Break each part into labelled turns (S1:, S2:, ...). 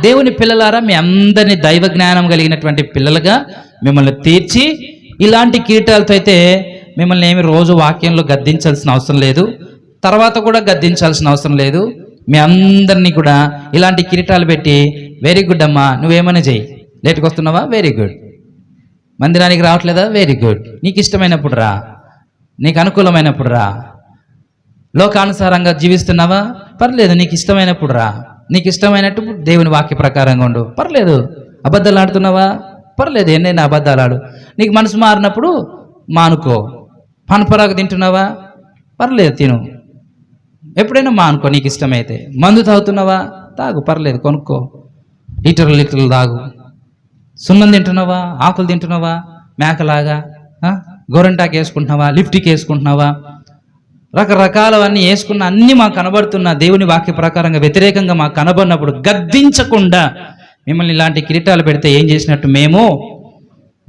S1: దేవుని పిల్లలారా మీ అందరినీ దైవ జ్ఞానం కలిగినటువంటి పిల్లలుగా మిమ్మల్ని తీర్చి ఇలాంటి కీటాలతో అయితే మిమ్మల్ని ఏమి రోజు వాక్యంలో గద్దించాల్సిన అవసరం లేదు తర్వాత కూడా గద్దించాల్సిన అవసరం లేదు. మీ అందరినీ కూడా ఇలాంటి కిరీటాలు పెట్టి వెరీ గుడ్ అమ్మా నువ్వేమైనా చెయ్యి. లేట్కి వస్తున్నావా వెరీ గుడ్. మందిరానికి రావట్లేదా? Very good. నీకు ఇష్టమైనప్పుడు రా. నీకు అనుకూలమైనప్పుడు రా. లోకానుసారంగా జీవిస్తున్నావా? పర్లేదు నీకు ఇష్టమైనప్పుడు రా. నీకు ఇష్టమైనట్టు దేవుని వాక్య ప్రకారంగా ఉండు. పర్లేదు. అబద్ధాలు ఆడుతున్నావా? పర్లేదు. ఎన్నైనా అబద్ధాలు ఆడు. నీకు మనసు మారినప్పుడు మానుకో. పనపరాకు తింటున్నావా? పర్లేదు తిను. ఎప్పుడైనా మానుకో నీకు ఇష్టమైతే మందు తాగుతున్నావా? తాగు. పర్లేదు. కొనుక్కో. లీటర్లు లీటర్లు తాగు. సున్నం తింటున్నావా? ఆకులు తింటున్నావా? మేకలాగా గోరంటాకి వేసుకుంటున్నావా? లిఫ్ట్కి వేసుకుంటున్నావా? రకరకాలవన్నీ వేసుకున్న అన్ని మాకు కనబడుతున్న దేవుని వాక్య ప్రకారంగా వ్యతిరేకంగా మాకు కనబడినప్పుడు గద్దించకుండా మిమ్మల్ని ఇలాంటి కిరీటాలు పెడితే ఏం చేసినట్టు మేము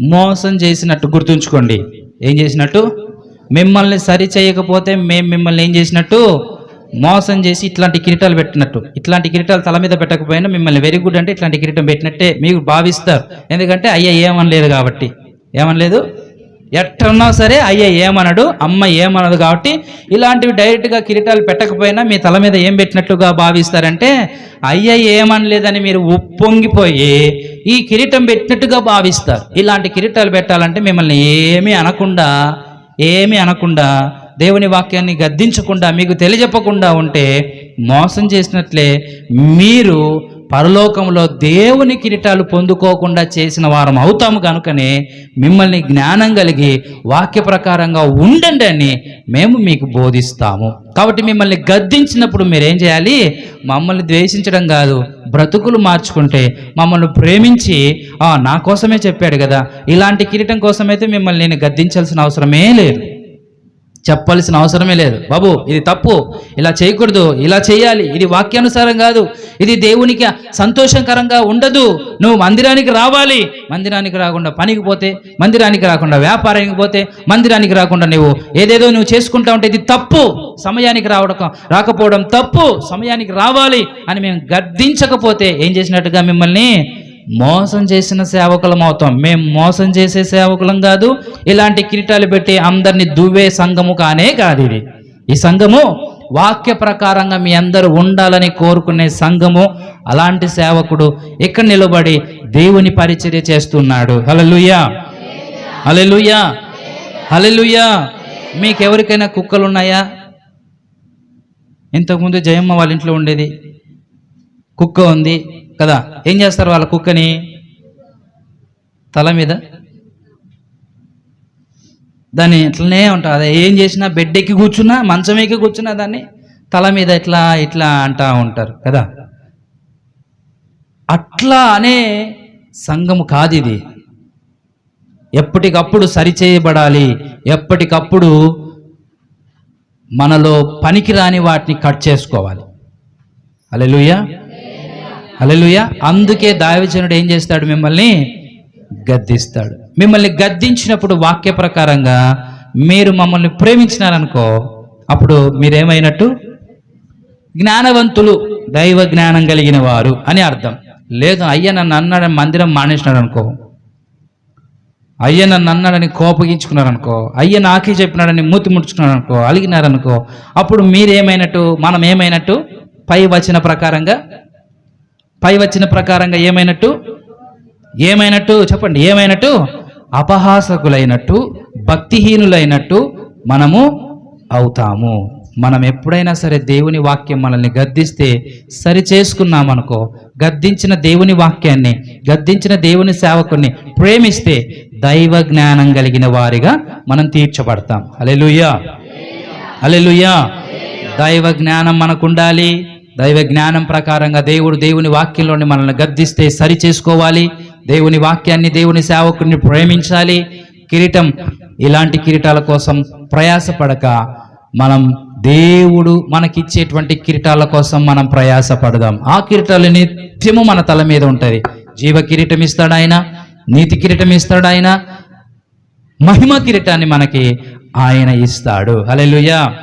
S1: మోసం చేసినట్టు గుర్తుంచుకోండి. ఏం చేసినట్టు? మిమ్మల్ని సరి చేయకపోతే మేము మిమ్మల్ని ఏం చేసినట్టు? మోసం చేసి ఇట్లాంటి కిరీటాలు పెట్టినట్టు. ఇట్లాంటి కిరీటాలు తల మీద పెట్టకపోయినా మిమ్మల్ని వెరీ గుడ్ అంటే ఇట్లాంటి కిరీటం పెట్టినట్టే మీకు భావిస్తారు. ఎందుకంటే అయ్యా ఏమనలేదు కాబట్టి. ఏమనలేదు? ఎట్టన్నా సరే అయ్య ఏమనడు అమ్మ ఏమనదు కాబట్టి ఇలాంటివి డైరెక్ట్గా కిరీటాలు పెట్టకపోయినా మీ తల మీద ఏం పెట్టినట్లుగా భావిస్తారంటే అయ్య ఏమనలేదని మీరు ఉప్పొంగిపోయి ఈ కిరీటం పెట్టినట్టుగా భావిస్తారు. ఇలాంటి కిరీటాలు పెట్టాలంటే మిమ్మల్ని ఏమీ అనకుండా ఏమీ అనకుండా దేవుని వాక్యాన్ని గద్దించకుండా మీకు తెలియజెప్పకుండా ఉంటే మోసం చేసినట్లే మీరు పరలోకంలో దేవుని కిరీటాలు పొందుకోకుండా చేసిన వారం అవుతాము కనుకనే మిమ్మల్ని జ్ఞానం కలిగి వాక్య ప్రకారంగా ఉండండి అని మేము మీకు బోధిస్తాము. కాబట్టి మిమ్మల్ని గద్దించినప్పుడు మీరేం చేయాలి? మమ్మల్ని ద్వేషించడం కాదు బ్రతుకులు మార్చుకుంటే మమ్మల్ని ప్రేమించి నా కోసమే చెప్పాడు కదా ఇలాంటి కిరీటం కోసమైతే మిమ్మల్ని నేను గద్దించాల్సిన అవసరమే లేదు. చెప్పాల్సిన అవసరమే లేదు. బాబు ఇది తప్పు. ఇలా చేయకూడదు. ఇలా చేయాలి. ఇది వాక్యానుసారం కాదు. ఇది దేవునికి సంతోషకరంగా ఉండదు. నువ్వు మందిరానికి రావాలి. మందిరానికి రాకుండా పనికి పోతే మందిరానికి రాకుండా వ్యాపారానికి పోతే మందిరానికి రాకుండా నువ్వు ఏదేదో నువ్వు చేసుకుంటా ఉంటే ఇది తప్పు. సమయానికి రావడం రాకపోవడం తప్పు. సమయానికి రావాలి అని మేము గర్దించకపోతే ఏం చేసినట్టుగా మిమ్మల్ని మోసం చేసిన సేవకులం అవుతాం. మేము మోసం చేసే సేవకులం కాదు ఇలాంటి కిరీటాలు పెట్టి అందరిని దువ్వే సంఘము కానే కాదు ఇది. ఈ సంఘము వాక్య ప్రకారంగా మీ అందరూ ఉండాలని కోరుకునే సంఘము అలాంటి సేవకుడు ఇక్కడ నిలబడి దేవుని పరిచర్య చేస్తున్నాడు. హల్లెలూయా. హల్లెలూయా. హల్లెలూయా. మీకెవరికైనా కుక్కలు ఉన్నాయా ఇంతకుముందు జయమ్మ వాళ్ళ ఇంట్లో ఉండేది. కుక్క ఉంది. కదా? ఏం చేస్తారు వాళ్ళ కుక్కని? తల మీద? దాన్ని ఇట్లనే ఉంటుంది అదే ఏం చేసినా బెడ్ ఎక్కి కూర్చున్నా మంచం ఎక్కి కూర్చున్నా దాన్ని తల మీద ఇట్లా ఇట్లా అంటా ఉంటారు కదా? అట్లా అనే సంఘము కాదు ఇది. ఎప్పటికప్పుడు సరిచేయబడాలి. ఎప్పటికప్పుడు మనలో పనికిరాని వాటిని కట్ చేసుకోవాలి. అలెలుయ్యా అలలుయ అందుకే దావిజనుడు ఏం చేస్తాడు? మిమ్మల్ని గద్దిస్తాడు. మిమ్మల్ని గద్దించినప్పుడు వాక్య ప్రకారంగా మీరు మమ్మల్ని ప్రేమించినారనుకో అప్పుడు మీరేమైనట్టు? జ్ఞానవంతులు దైవ జ్ఞానం కలిగిన వారు అని అర్థం. లేదు అయ్య నన్ను అన్నాడని మందిరం మానేసినాడు అనుకో అయ్య నన్ను అన్నాడని కోపగించుకున్నారు అనుకో అయ్య నాకే చెప్పినాడని మూతి ముడుచుకున్నారనుకో అలిగినారనుకో అప్పుడు మీరేమైనట్టు? మనం ఏమైనట్టు? పై వచ్చిన ప్రకారంగా పై వచ్చిన ప్రకారంగా ఏమైనట్టు? ఏమైనట్టు? చెప్పండి ఏమైనట్టు? అపహాసకులైనట్టు భక్తిహీనులైనట్టు మనము అవుతాము. మనం ఎప్పుడైనా సరే దేవుని వాక్యం మనల్ని గద్దిస్తే సరి చేసుకున్నామనుకో గద్దించిన దేవుని వాక్యాన్ని గద్దించిన దేవుని సేవకుని ప్రేమిస్తే దైవ జ్ఞానం కలిగిన వారిగా మనం తీర్చబడతాం. అలెలుయ్యా అలెలుయ్యా దైవ జ్ఞానం మనకు ఉండాలి దైవ జ్ఞానం ప్రకారంగా దేవుడు దేవుని వాక్యంలోని మనల్ని గద్దిస్తే సరి చేసుకోవాలి. దేవుని వాక్యాన్ని దేవుని సేవకుని ప్రేమించాలి. కిరీటం ఇలాంటి కిరీటాల కోసం ప్రయాసపడక మనం దేవుడు మనకిచ్చేటువంటి కిరీటాల కోసం మనం ప్రయాసపడదాం. ఆ కిరీటాలు నిత్యము మన తల మీద ఉంటుంది. జీవ కిరీటం ఇస్తాడు ఆయన నీతి కిరీటం ఇస్తాడు ఆయన మహిమ కిరీటాన్ని మనకి ఆయన ఇస్తాడు. హల్లెలూయా.